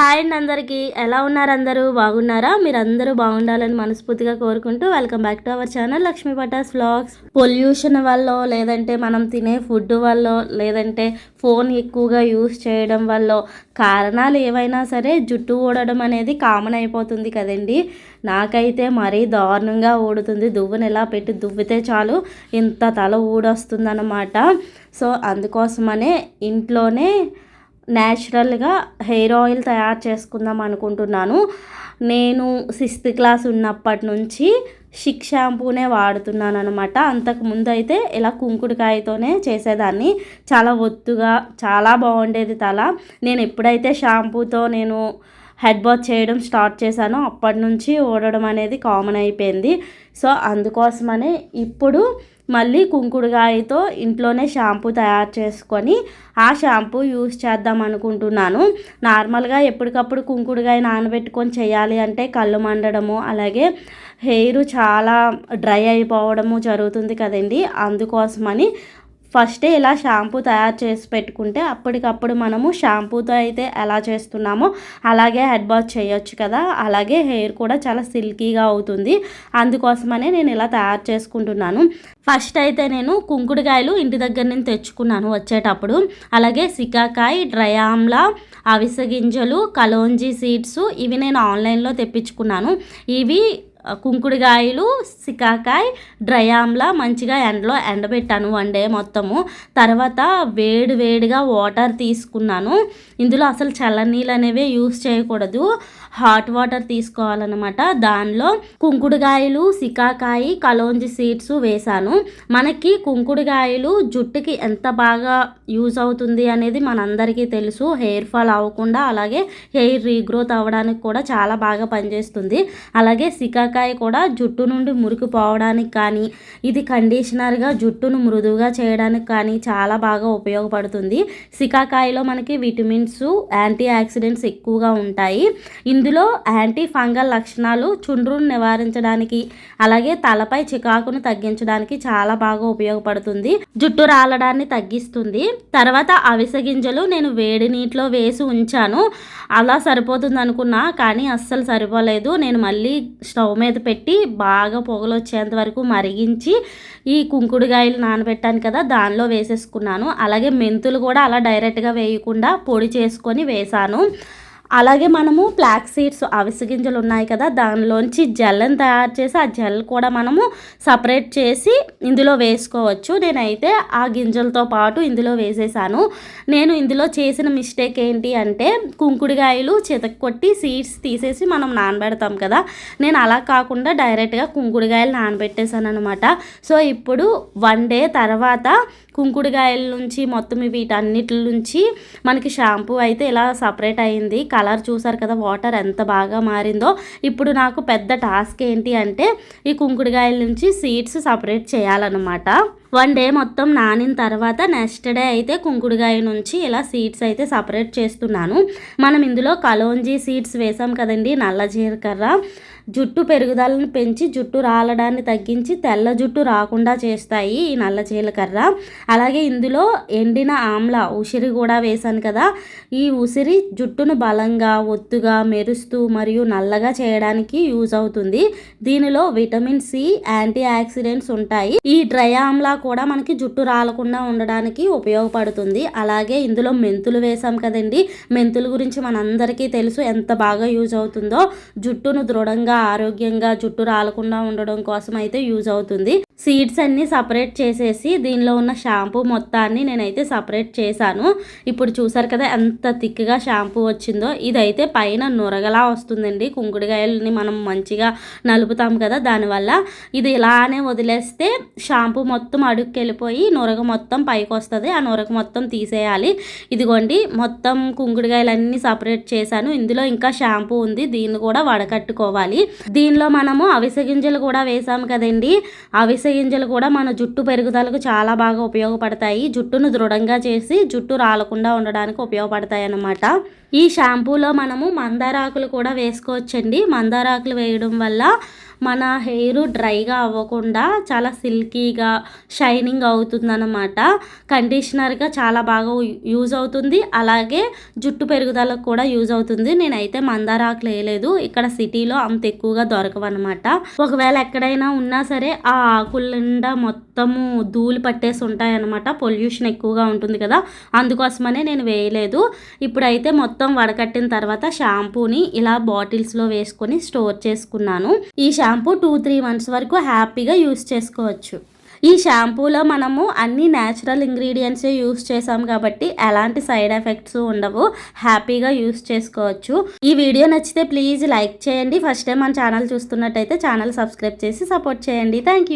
Hi అండి అందరికీ. ఎలా ఉన్నారు అందరూ? బాగున్నారా? మీరు అందరూ బాగుండాలని మనస్ఫూర్తిగా కోరుకుంటూ welcome back to our channel Lakshmi Patas vlogs. Pollution వల్ల లేదంటే మనం తినే ఫుడ్ వల్ల లేదంటే ఫోన్ ఎక్కువగా యూస్ చేయడం వల్ల కారణాలు ఏవైనా సరే జుట్టు ఊడడం అనేది కామన్ అయిపోతుంది కదండి. నాకైతే మరీ దారుణంగా ఊడుతుంది. దువ్వును ఎలా పెట్టి దువ్వితే చాలు ఇంత తల ఊడొస్తుందన్నమాట. సో అందుకోసమనే ఇంట్లోనే న్యాచురల్గా హెయిర్ ఆయిల్ తయారు చేసుకుందాం అనుకుంటున్నాను. నేను సిక్స్త్ క్లాస్ ఉన్నప్పటి నుంచి షిక్ షాంపూనే వాడుతున్నాను అనమాట అంతకు ముందు అయితే ఇలా కుంకుడుకాయతోనే చేసేదాన్ని. చాలా ఒత్తుగా చాలా బాగుండేది తల. నేను ఎప్పుడైతే షాంపూతో నేను హెడ్ బాత్ చేయడం స్టార్ట్ చేశానో అప్పటి నుంచి ఓడడం అనేది కామన్ అయిపోయింది. సో అందుకోసమనే ఇప్పుడు మళ్ళీ కుంకుడుగాయతో ఇంట్లోనే షాంపూ తయారు చేసుకొని ఆ షాంపూ యూస్ చేద్దాం అనుకుంటున్నాను. నార్మల్గా ఎప్పటికప్పుడు కుంకుడుగాయ నానబెట్టుకొని చేయాలి అంటే కళ్ళు మండడము అలాగే హెయిర్ చాలా డ్రై అయిపోవడము జరుగుతుంది కదండి. అందుకోసమని ఫస్టే ఇలా షాంపూ తయారు చేసి పెట్టుకుంటే అప్పటికప్పుడు మనము షాంపూతో అయితే ఎలా చేస్తున్నామో అలాగే హెడ్ బాత్ చేయొచ్చు కదా. అలాగే హెయిర్ కూడా చాలా సిల్కీగా అవుతుంది. అందుకోసమనే నేను ఇలా తయారు చేసుకుంటున్నాను. ఫస్ట్ అయితే నేను కుంకుడుకాయలు ఇంటి దగ్గర నుంచి తెచ్చుకున్నాను వచ్చేటప్పుడు. అలాగే సికాకాయ డ్రై ఆమ్లా అవిసె గింజలు కలోంజీ సీడ్స్ ఇవి నేను ఆన్లైన్లో తెప్పించుకున్నాను. ఇవి కుంకుడుకాయలు సికాకాయ డ్రై ఆమ్లా మంచిగా ఎండలో ఎండబెట్టాను వన్ డే మొత్తము. తర్వాత వేడి వేడిగా వాటర్ తీసుకున్నాను. ఇందులో అసలు చల్లనీళ్ళు అనేవి యూస్ చేయకూడదు. హాట్ వాటర్ తీసుకోవాలన్నమాట. దానిలో కుంకుడుకాయలు సికాకాయ కలోంజి సీడ్స్ వేశాను. మనకి కుంకుడుకాయలు జుట్టుకి ఎంత బాగా యూజ్ అవుతుంది అనేది మనందరికీ తెలుసు. హెయిర్ ఫాల్ అవ్వకుండా అలాగే హెయిర్ రీగ్రోత్ అవ్వడానికి కూడా చాలా బాగా పనిచేస్తుంది. అలాగే సికాకాయ కూడా జుట్టు నుండి మురికి పోవడానికి కానీ ఇది కండిషనర్గా జుట్టును మృదువుగా చేయడానికి కానీ చాలా బాగా ఉపయోగపడుతుంది. సికాకాయలో మనకి విటమిన్స్ యాంటీ ఆక్సిడెంట్స్ ఎక్కువగా ఉంటాయి. ఇందులో యాంటీ ఫంగల్ లక్షణాలు చుండ్రును నివారించడానికి అలాగే తలపై చికాకును తగ్గించడానికి చాలా బాగా ఉపయోగపడుతుంది. జుట్టు రాలడాన్ని తగ్గిస్తుంది. తర్వాత అవిసె గింజలు నేను వేడి నీటిలో వేసి ఉంచాను. అలా సరిపోతుంది అనుకున్నా కానీ అస్సలు సరిపోలేదు. నేను మళ్ళీ స్టవ్ మీద పెట్టి బాగా పొగలు వచ్చేంత వరకు మరిగించి ఈ కుంకుడుగాయలు నానబెట్టాను కదా దానిలో వేసేసుకున్నాను. అలాగే మెంతులు కూడా అలా డైరెక్ట్గా వేయకుండా పొడి చేసుకొని వేసాను. అలాగే మనము ఫ్లాక్ సీడ్స్ అవిసె గింజలు ఉన్నాయి కదా దానిలోంచి జెల్ని తయారు చేసి ఆ జెల్ కూడా మనము సపరేట్ చేసి ఇందులో వేసుకోవచ్చు. నేనైతే ఆ గింజలతో పాటు ఇందులో వేసేసాను. నేను ఇందులో చేసిన మిస్టేక్ ఏంటి అంటే కుంకుడుకాయలు కొట్టి సీడ్స్ తీసేసి మనం నానబెడతాం కదా నేను అలా కాకుండా డైరెక్ట్గా కుంకుడుగాయలు నానబెట్టేశాను అనమాట సో ఇప్పుడు వన్ డే తర్వాత కుంకుడుగాయల నుంచి మొత్తం వీటన్నిటి నుంచి మనకి షాంపూ అయితే ఇలా సపరేట్ అయింది. కలర్ చూసారు కదా వాటర్ ఎంత బాగా మారిందో. ఇప్పుడు నాకు పెద్ద టాస్క్ ఏంటి అంటే ఈ కుంకుడుగాయల నుంచి సీడ్స్ సపరేట్ చేయాలన్నమాట. వన్ డే మొత్తం నానిన తర్వాత నెక్స్ట్ డే అయితే కుంకుడుకాయ నుంచి ఇలా సీడ్స్ అయితే సపరేట్ చేస్తున్నాను. మనం ఇందులో కలోంజీ సీడ్స్ వేసాం కదండి నల్ల జీలకర్ర. జుట్టు పెరుగుదలను పెంచి జుట్టు రాలడాన్ని తగ్గించి తెల్ల జుట్టు రాకుండా చేస్తాయి ఈ నల్ల జీలకర్ర. అలాగే ఇందులో ఎండిన ఆమ్ల ఉసిరి కూడా వేశాను కదా. ఈ ఉసిరి జుట్టును బలంగా ఒత్తుగా మెరుస్తూ మరియు నల్లగా చేయడానికి యూజ్ అవుతుంది. దీనిలో విటమిన్ సి యాంటీ ఆక్సిడెంట్స్ ఉంటాయి. ఈ డ్రై ఆమ్లా కూడా మనకి జుట్టు రాలకుండా ఉండడానికి ఉపయోగపడుతుంది. అలాగే ఇందులో మెంతులు వేసాం కదండి. మెంతుల గురించి మనందరికీ తెలుసు ఎంత బాగా యూజ్ అవుతుందో. జుట్టును దృఢంగా ఆరోగ్యంగా జుట్టు రాలకుండా ఉండడం కోసం అయితే యూజ్ అవుతుంది. సీడ్స్ అన్నీ సపరేట్ చేసేసి దీనిలో ఉన్న షాంపూ మొత్తాన్ని నేనైతే సపరేట్ చేశాను. ఇప్పుడు చూసారు కదా ఎంత థిక్గా షాంపూ వచ్చిందో. ఇదైతే పైన నురగలా వస్తుందండి. కుంకుడుకాయలని మనం మంచిగా నలుపుతాం కదా దానివల్ల. ఇది ఇలానే వదిలేస్తే షాంపూ మొత్తం అడుగుకి వెళ్ళిపోయి మొత్తం పైకి వస్తుంది ఆ నురగ మొత్తం తీసేయాలి. ఇదిగోండి మొత్తం కుంకుడుకాయలన్నీ సపరేట్ చేశాను. ఇందులో ఇంకా షాంపూ ఉంది. దీన్ని కూడా వడకట్టుకోవాలి. దీనిలో మనము అవిసె గింజలు కూడా వేసాము కదండి. అవిసె గింజలు కూడా మన జుట్టు పెరుగుదలకు చాలా బాగా ఉపయోగపడతాయి. జుట్టును దృఢంగా చేసి జుట్టు రాలకుండా ఉండడానికి ఉపయోగపడతాయి అన్నమాట ఈ షాంపూలో మనము మందారాకులు కూడా వేసుకోవచ్చండి. మందారాకులు వేయడం వల్ల మన హెయిర్ డ్రైగా అవ్వకుండా చాలా సిల్కీగా షైనింగ్ అవుతుందన్నమాట. కండిషనర్గా చాలా బాగా యూజ్ అవుతుంది. అలాగే జుట్టు పెరుగుదలకు కూడా యూజ్ అవుతుంది. నేనైతే మందార ఆకులు వేయలేదు ఇక్కడ సిటీలో అంత ఎక్కువగా దొరకవన్నమాట. ఒకవేళ ఎక్కడైనా ఉన్నా సరే ఆ ఆకుల నిండా మొత్తము ధూళి పట్టేసి ఉంటాయన్నమాట. పొల్యూషన్ ఎక్కువగా ఉంటుంది కదా. అందుకోసమనే నేను వేయలేదు. ఇప్పుడైతే మొత్తం వడకట్టిన తర్వాత షాంపూని ఇలా బాటిల్స్లో వేసుకొని స్టోర్ చేసుకున్నాను. ఈ షాంపూ టూ త్రీ మంత్స్ వరకు హ్యాపీగా యూస్ చేసుకోవచ్చు. ఈ షాంపూలో మనము అన్ని న్యాచురల్ ఇంగ్రీడియంట్స్ యూస్ చేసాం కాబట్టి ఎలాంటి సైడ్ ఎఫెక్ట్స్ ఉండవు. హ్యాపీగా యూస్ చేసుకోవచ్చు. ఈ వీడియో నచ్చితే ప్లీజ్ లైక్ చేయండి. ఫస్ట్ టైం మన ఛానల్ చూస్తున్నట్టయితే ఛానల్ సబ్స్క్రైబ్ చేసి సపోర్ట్ చేయండి. Thank you